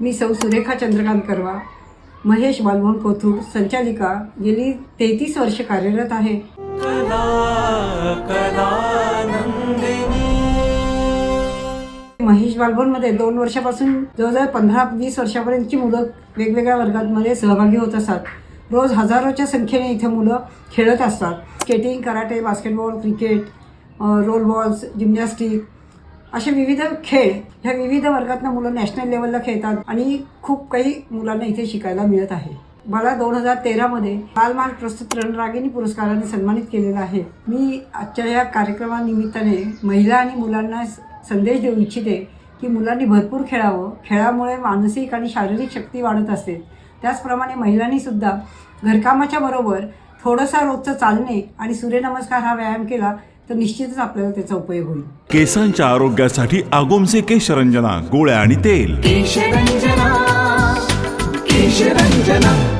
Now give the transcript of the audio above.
मी सौ सुरेखा चंद्रकांत करवा महेश बालमोहन कोथरूड संचालिका गेली तेहतीस वर्ष कार्यरत आहे. महेश बालभवनमध्ये दोन वर्षापासून जवळजवळ पंधरा वीस वर्षापर्यंतची मुलं वेगवेगळ्या वर्गांमध्ये सहभागी होत असतात. रोज हजारोच्या संख्येने इथे मुलं खेळत असतात. Skating karate basketball cricket roll balls gymnastic असे विविध खेळ ह्या विविध वर्गातनं मुलं नॅशनल लेवलला खेळतात आणि खूप काही मुलांना इथे शिकायला मिळत आहे. मला दोन हजार तेरामध्ये बालमाल प्रस्तुत रणरागिणी पुरस्काराने सन्मानित केलेलं आहे. मी आजच्या या कार्यक्रमानिमित्ताने महिला आणि मुलांना स- संदेश देऊ इच्छिते की मुलांनी भरपूर खेळावं. खेळामुळे मानसिक आणि शारीरिक शक्ती वाढत असते. त्याचप्रमाणे महिलांनीसुद्धा घरकामाच्या बरोबर थोडंसं रोजचं चालणे आणि सूर्यनमस्कार हा व्यायाम केला तर निश्चितच आपल्याला त्याचा उपयोग होईल. केसांच्या आरोग्यासाठी आगोमसे केशरंजना गोळ्या आणि तेल. केशरंजना केशरंजना.